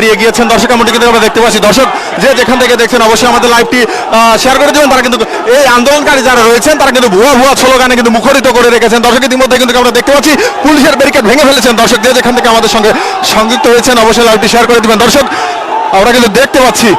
বেরিয়ে গিয়েছেন। দর্শক, এমনটি কিন্তু আমরা দেখতে পাচ্ছি। দর্শক, যে যেখান থেকে দেখছেন, অবশ্যই আমাদের লাইভটি শেয়ার করে দেবেন। তারা কিন্তু এই আন্দোলনকারী যারা রয়েছেন, তারা কিন্তু ভুয়া ভুয়া স্লোগানে কিন্তু মুখরিত করে রেখেছেন। দর্শক, ইতিমধ্যে কিন্তু আমরা দেখতে পাচ্ছি, পুলিশের ব্যারিকেড ভেঙে ফেলেছেন। দর্শক, যে যেখান থেকে আমাদের সঙ্গে সংযুক্ত হয়েছেন, অবশ্যই লাইভটি শেয়ার করে দেবেন। দর্শক, আমরা কিন্তু দেখতে পাচ্ছি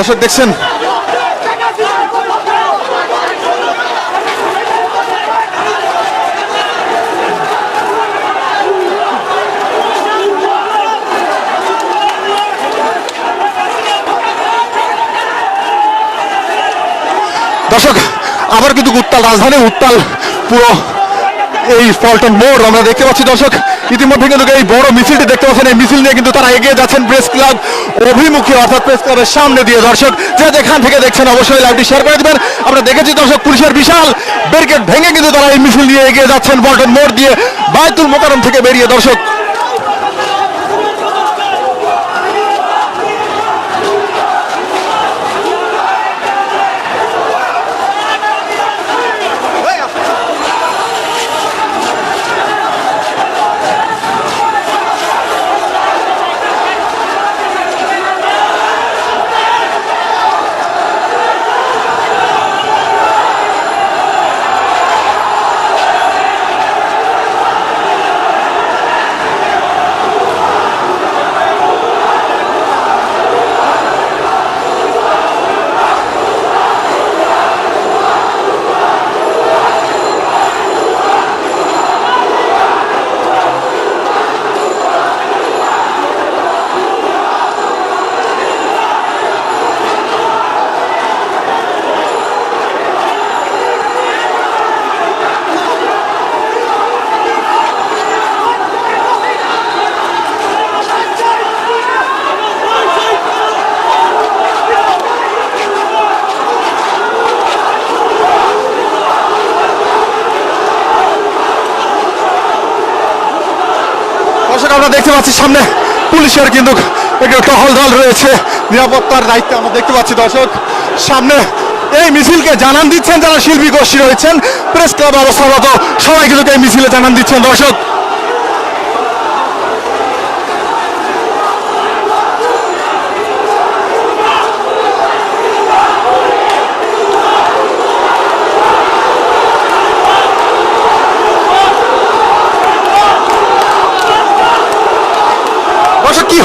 দর্শক দেখছেন? দর্শক আবার কিন্তু উত্তাল রাজধানী, উত্তাল পুরো এই পল্টন মোড় আমরা দেখতে পাচ্ছি দর্শক। ইতিমধ্যে কিন্তু এই বড় মিছিলটি দেখতে পাচ্ছেন, এই মিছিল নিয়ে কিন্তু তারা এগিয়ে যাচ্ছেন প্রেস ক্লাব অভিমুখী, অর্থাৎ প্রেস ক্লাবের সামনে দিয়ে। দর্শক, যে যেখান থেকে দেখছেন, অবশ্যই লাইভটি শেয়ার করে দেবেন। আমরা দেখেছি, দর্শক, পুলিশের বিশাল ব্যারিকেড ভেঙে কিন্তু তারা এই মিছিল নিয়ে এগিয়ে যাচ্ছেন, বল্টন মোড় দিয়ে, বায়তুল মোকারম থেকে বেরিয়ে। দর্শক দর্শক আমরা দেখতে পাচ্ছি সামনে পুলিশের কিন্তু একটু টহল দল রয়েছে। নিরাপত্তার দায়িত্বে আমরা দেখতে পাচ্ছি, দর্শক। সামনে এই মিছিলকে জানান দিচ্ছেন যারা শিল্পী গোষ্ঠী রয়েছেন। প্রেস ক্লাব অবস্থাগত সবাই কিন্তু এই মিছিলে জানান দিচ্ছেন, দর্শক।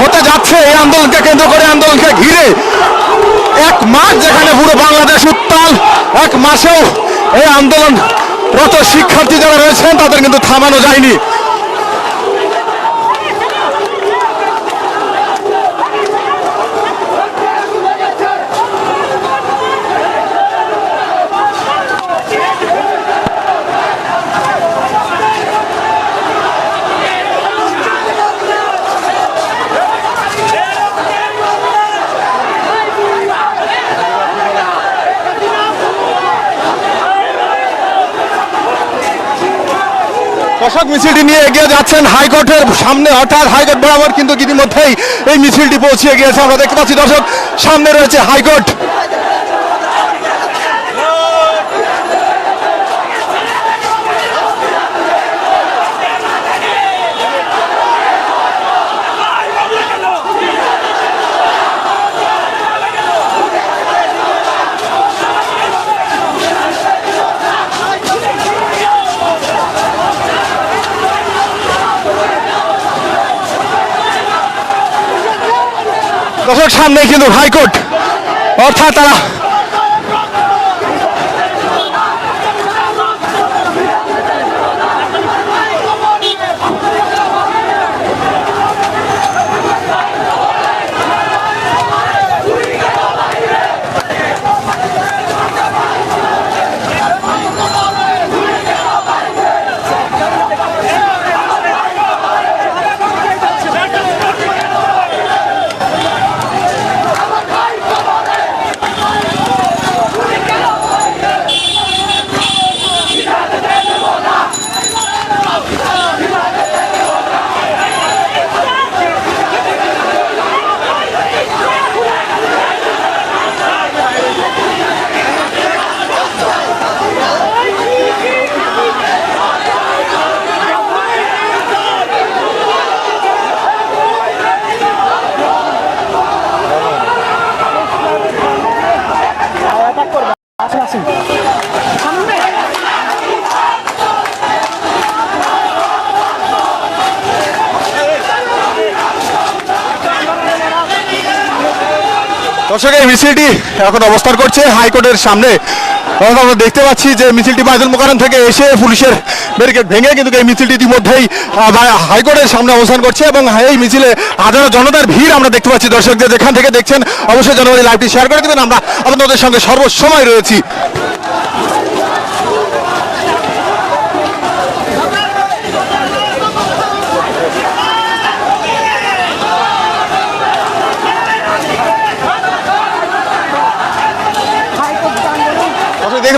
হতে যাচ্ছে এই আন্দোলনকে কেন্দ্র করে আন্দোলনকে ঘিরে। এক মাস যেখানে পুরো বাংলাদেশ উত্তাল, এক মাসেও এই আন্দোলন রত শিক্ষার্থী যারা রয়েছেন, তাদের কিন্তু থামানো যায়নি। দর্শক মিছিলটি নিয়ে এগিয়ে যাচ্ছেন হাইকোর্টের সামনে। অর্থাৎ হাইকোর্ট বরাবর কিন্তু ইতিমধ্যেই এই মিছিলটি পৌঁছে গিয়েছে। আমরা দেখতে পাচ্ছি দর্শক, সামনে রয়েছে হাইকোর্ট। দর্শক সামনে কিন্তু হাইকোর্ট। অর্থাৎ তারা দর্শক, এই মিছিলটি এখন অবস্থান করছে হাইকোর্টের সামনে। আমরা দেখতে পাচ্ছি যে মিছিলটি বাইদুল মোকারম থেকে এসে পুলিশের ব্যারিকেড ভেঙে কিন্তু এই মিছিলটি ইতিমধ্যেই হাইকোর্টের সামনে অবস্থান করছে এবং এই মিছিলে হাজারো জনতার ভিড় আমরা দেখতে পাচ্ছি। দর্শকদের যেখান থেকে দেখছেন, অবশ্যই জনগণ লাইভটি শেয়ার করে দেবেন। আমরা আপনাদের সঙ্গে সর্বসময় রয়েছি।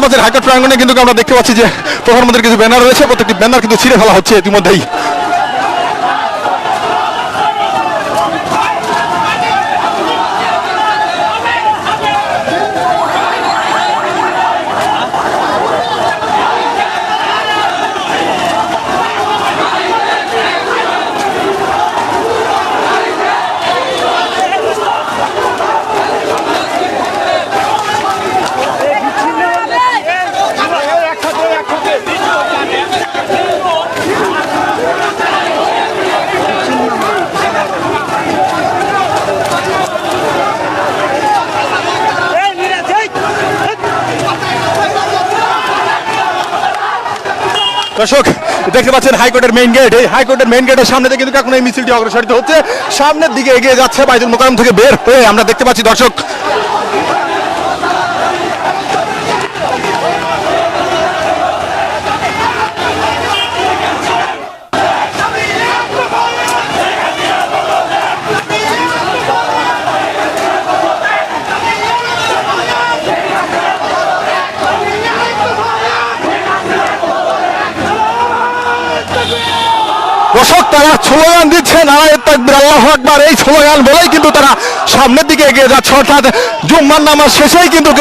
পাচ্ছেন হাইকোর্ট প্রাঙ্গনে কিন্তু আমরা দেখতে পাচ্ছি যে প্রধানমন্ত্রীর কিছু ব্যানার রয়েছে, প্রত্যেকটি ব্যানার কিন্তু ছিঁড়ে ফেলা হচ্ছে ইতিমধ্যেই। দর্শক, দেখতে পাচ্ছেন হাইকোর্টের মেইন গেট এই হাইকোর্টের মেইন গেটের সামনে থেকে কিন্তু এখন এই মিছিলটি অগ্রসরিত হচ্ছে। সামনের দিকে এগিয়ে যাচ্ছে বাইদুল মোকারম থেকে বের হয়ে আমরা দেখতে পাচ্ছি দর্শক দর্শক তারা স্লোগান দিচ্ছে নারায়ণ তাকবির, আল্লাহ এই স্লোগান বলেই কিন্তু তারা সামনের দিকে এগিয়ে যাচ্ছে। অর্থাৎ জুম্মার নামাজ শেষেই কিন্তু